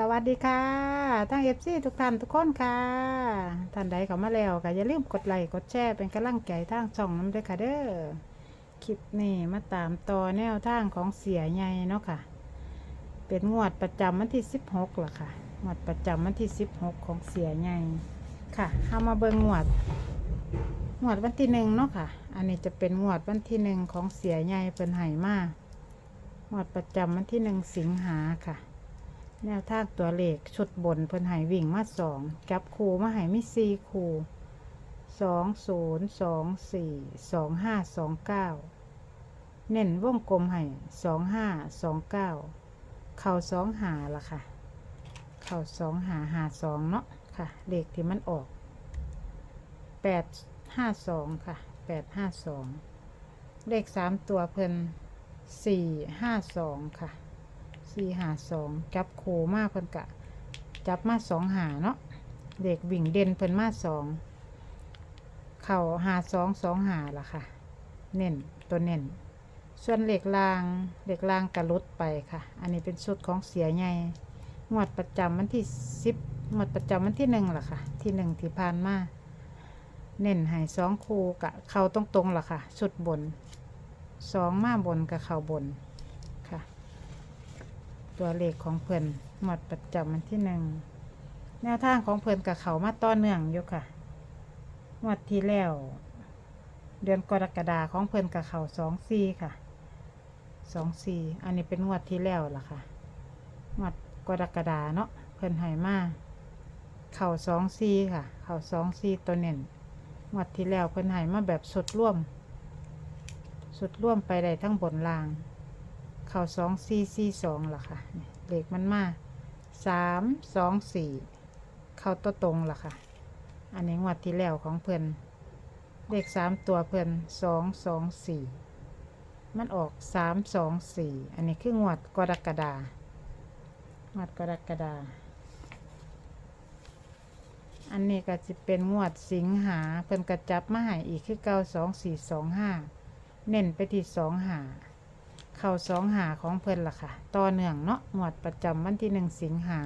สวัสดีค่ะทั้งเอฟซีทุกท่านทุกคนค่ะ ท่านใดเข้ามาแล้วก็อย่าลืมกดไลค์กดแชร์เป็นกำลังใจทางช่องน้ำด้วยค่ะเด้อ คลิปนี้มาตามต่อแนวทางของเสียใหญ่เนาะค่ะ เป็นงวดประจำวันที่สิบหกล่ะค่ะ งวดประจำวันที่สิบหกของเสียใหญ่ค่ะเอามาเบิ่งงวด งวดวันที่หนึ่งเนาะค่ะ อันนี้จะเป็นงวดวันที่หนึ่งของเสียใหญ่เป็นไห่มากงวดประจำวันที่หนึ่งสิงหาค่ะ แนวทางตัวเลขชุดบนเพิ่นหายวิ่งมาสองจับคูมาหายมีสี่คูสองศูนย์สองสี่สองห้าสองเก้าเน้นวงกลมให้สองห้าสองเก้าเข่าสองหาละค่ะ เข่าสองหาหาสองเนาะค่ะเลขที่มันออกแปดห้าสองค่ะแปดห้าสองเลขสามตัวเพิ่นสี่ห้าสองค่ะ สี่หาสองจับโคมากเพิ่นกะ จับมาสองหาเนาะเด็กวิ่งเด่นเพิ่นมาสองเข่าหาสองสองหาล่ะค่ะ เน้นตัวเน้นส่วนเหล็กรางเหล็กรางกระลุดไปค่ะ อันนี้เป็นชุดของเสียใหญ่งวดประจำวันที่สิบงวดประจำวันที่หนึ่งล่ะค่ะ ที่หนึ่งที่ผ่านมาเน้นให้สองคูกะเข่าตรงๆล่ะค่ะชุดบนสองมาบนกับเข่าบน ตัวเลขของเพิ่นหมดประจำวันที่หนึ่งแนวทางของเพิ่นกับเขามาต่อเนื่องอยู่ค่ะงวดที่แล้ว เดือนกรกฎาของเพิ่นกับเขาสองสี่ค่ะสองสี่อันนี้เป็นงวดที่แล้วล่ะค่ะงวดกรกฎาเนาะเพิ่นให้มาเข่าสองสี่ค่ะ เข่าสองสี่ตัวเน่นงวดที่แล้วเพิ่นให้มาแบบสุดร่วม สุดร่วมไปได้ทั้งบนล่าง ข่าสองสี่สี่สองล่ะค่ะเลขมันมาสามสองสี่เข้าตัวตรงล่ะค่ะ อันนี้งวดที่แล้วของเพิ่นเลขสามตัวเพิ่นสองสองสี่มันออกสามสองสี่อันนี้คืองวดกรกฎางวดกรกฎาอันนี้ก็จะเป็นงวดสิงหาเพิ่นกระจับมาให้อีกคือเก้าสองสี่สองห้าเน้นไปที่สองหา เข่าสองหาของเพิ่นล่ะค่ะ ต่อเนื่องเนาะงวดประจำวันที่หนึ่งสิงหา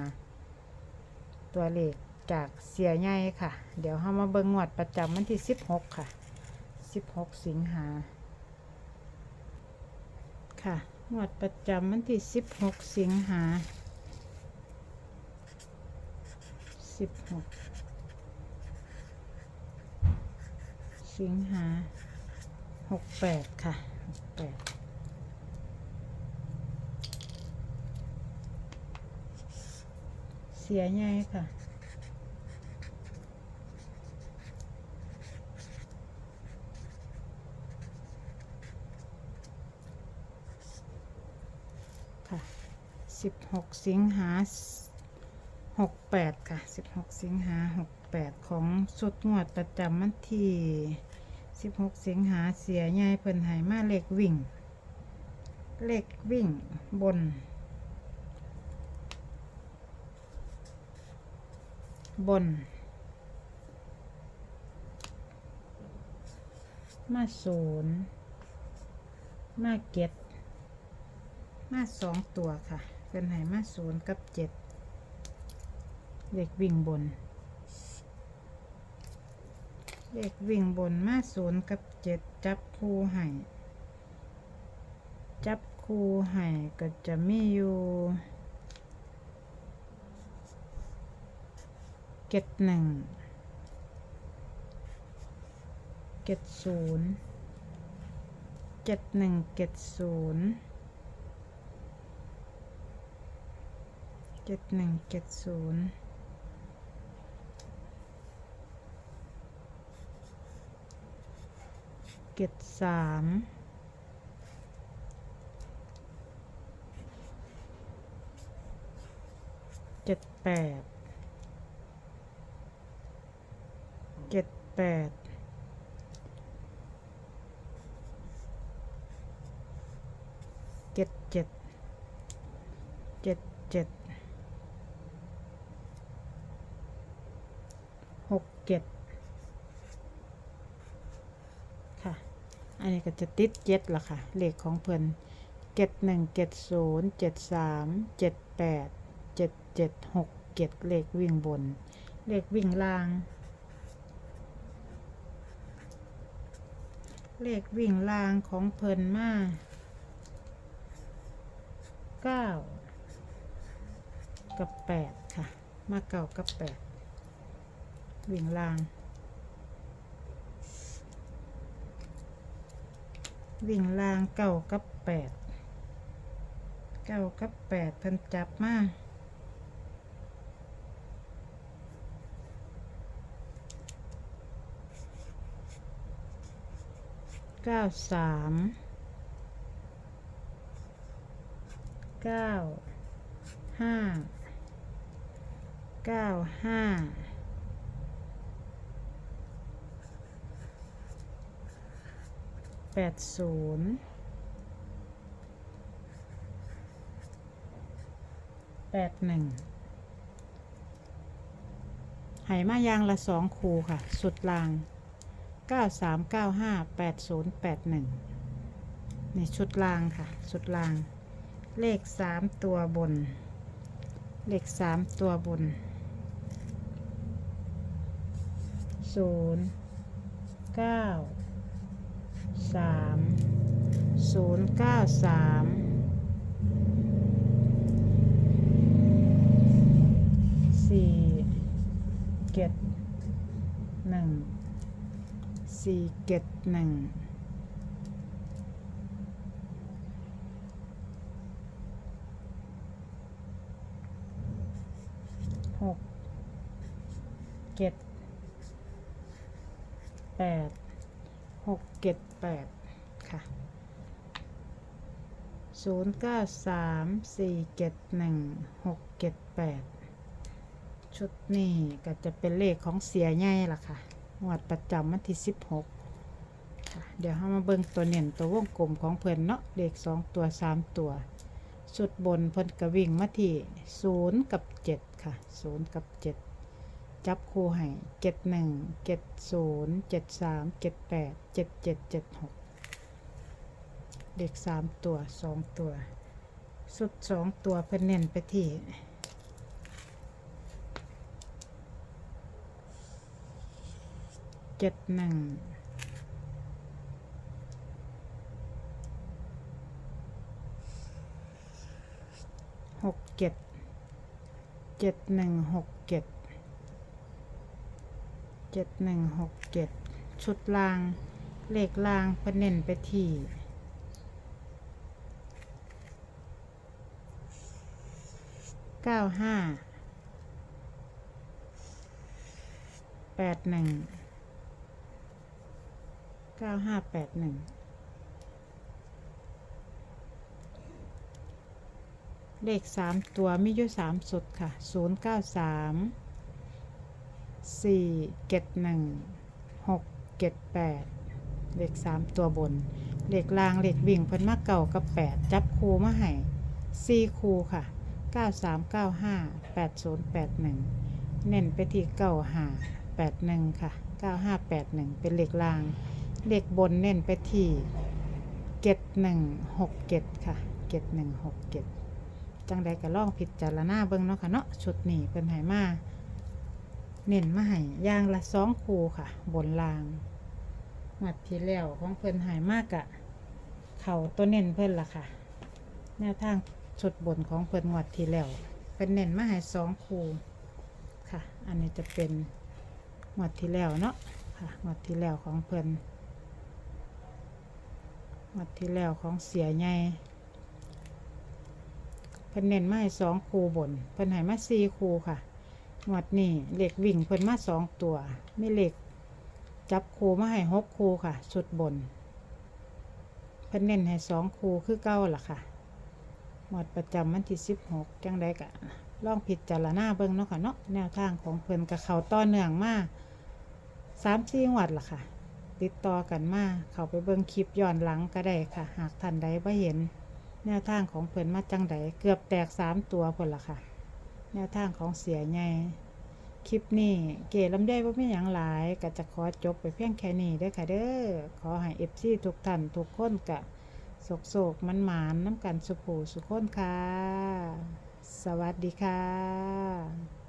ตัวเลขจากเสียใหญ่ค่ะ เดี๋ยวเรามาเบิ่งงวดประจำวันที่สิบหกค่ะสิบหกสิงหา ค่ะงวดประจำวันที่สิบหกสิงหาสิบหกสิงหาหกแปดค่ะหกแปด สียใหญ่ค่ะ ค่ะสิบหกสิงหาหกแปดค่ะสิบหกสิงหาหกแปดของสุดงวดประจำวันที่สิบหกสิงหาเสียใหญ่เพิ่นหายมาเลขวิ่ง เลขวิ่งบน บน มาศูนย์มาเก็ดมาสองตัวค่ะเป็นไหมาศูนย์กับเจ็ดเด็กวิ่งบน เด็กวิ่งบนมาศูนย์กับเจ็ดจับคู่ให้จับคู่ให้ก็จะมีอยู่ เก็ดหนึ่ง เก็ดศูนย์เจ็ดหนึ่ง เก็ดศูนย์เจ็ดหนึ่งเจ็ดศูนย์เก็ดสามเจ็ดแปด เจ็ดแปดเจ็ดเจ็ดเจ็ดเจ็ดหกเจ็ดค่ะ อันนี้ก็จะติดเจ็ดละค่ะ เลขของเพิ่อนเจ็ดหนึ่งเจ็ดศูนย์เจ็ดสามเจ็ดแปดเจ็ดเจ็ดหกเจ็ดเลขวิ่งบน เลขวิ่งล่าง เลขวิ่งลางของเพิ่นมาเก้ากับแปดค่ะ มาเก้ากับแปดวิ่งลาง วิ่งลางเก้ากับแปดเก้ากับแปดเพิ่นจับมา เก้าสามเก้าห้าเก้าห้าแปดศูนย์แปดหนึ่งไหมายางละสองคูค่ะ สุดลาง เก้าสามเก้าห้าแปดศูนย์แปดหนึ่งนี่ชุดลางค่ะ ชุดลาง เลขสามตัวบน เลขสามตัวบนศูนย์เก้าสามศูนย์เก้าสามสี่เจ็ดหนึ่ง สี่เจ็ดหนึ่งหกเจ็ดแปดหกเจ็ดแปดค่ะศูนย์เก้าสามสี่เจ็ดหนึ่งหกเจ็ดแปดชุดนี้ก็จะเป็นเลขของเสียใหญ่ล่ะค่ะ งวดประจำวันที่สิบหกเดี๋ยวเรามาเบิ่งตัวเน่นตัววงกลมของเพิ่อนเนาะเลขสองตัวสามตัวชุดบนเพิ่นกระวิ่งมาที่ศูนย์กับเจ็ดค่ะศูนย์กับเจ็ดจับคู่ให้เจ็ดหนึ่งเจ็ดศูนย์เจ็ดสามเจ็ดแปดเจ็ดเจ็ดเจ็ดหกเลขสามตัวสองตัว สุดสองตัวเพิ่นเน้นไปที่ เจ็ดหนึ่งหกเจ็ดเจ็ดหนึ่งหกเจ็ดเจ็ดหนึ่งหกเจ็ดชุดลาง เลขลางเพิ่นเน้นไปที่เก้าห้าแปดหนึ่ง เก้าห้าแปดหนึ่งเลขสามตัวมีอยู่สามสุดค่ะศูนย์เก้าสามสี่เจ็ดหนึ่งหกเจ็ดแปดเลขสามตัวบนเลขลางเลขวิ่งเพิ่นมาเก่ากับแปดจับคูมาให้สี่คูค่ะเก้าสามเก้าห้าแปดศูนย์แปดหนึ่งเน้นไปที่เก้าห้าแปดหนึ่งค่ะเก้าห้าแปดหนึ่งเป็นเลขลาง เลขบนเน้นไปที่เจ็ดหนึ่งหกเจ็ดค่ะเจ็ดหนึ่งหกเจ็ดจังใดก็ลองผิดจารณาเบิ่งเนาะค่ะเนาะชุดนี้เป็นไหมาเน้นมาให้ย่างละสองคูค่ะ บนล่างหมัดที่แล้วของเพิ่นหายมากอะเข่าตัวเน้นเพิ่นล่ะค่ะแนวทางชุดบนของเพิ่นงวดที่แล้วเป็นเน้นมาให้สองคูค่ะ อันนี้จะเป็นงวดที่แล้วเนาะค่ะงวดที่แล้วของเพิ่น วดที่แล้วของเสียใหญ่เพิ่นเน้นมาให้สองคูบนเพิ่นให้มาสี่คูค่ะงวดนี้เหล็กวิ่งเพิ่นมาสองตัวไม่เหล็กจับคูมาให้หกคูค่ะชุดบน เพิ่นเน้นให้สองคูคือเก้าล่ะค่ะหมดประจำวันที่สิบหกจังได้กะลองผิดจารณาเบิ่งเนาะค่ะเนาะแนวทางของเพิ่นกับเขาต่อเนื่องมาสามสี่งวัดล่ะค่ะ ติดต่อกันมา เขาไปเบิ่งคลิปย้อนหลังก็ได้ค่ะ หากท่านใดบ่เห็น แนวทางของเพิ่นมาจังใดเกือบแตกสามตัวพ่นล่ะค่ะ แนวทางของเสียใหญ่คลิปนี้เก๋ลำได้ว่าไม่อย่างหลายก็จะขอจบไปเพียงแค่นี้เด้อค่ะเด้อขอให้เอฟซีทุกท่านทุกคนกะโศกโศกมันหมานน้ำกันสุผูสุขคนค่ะ สวัสดีค่ะ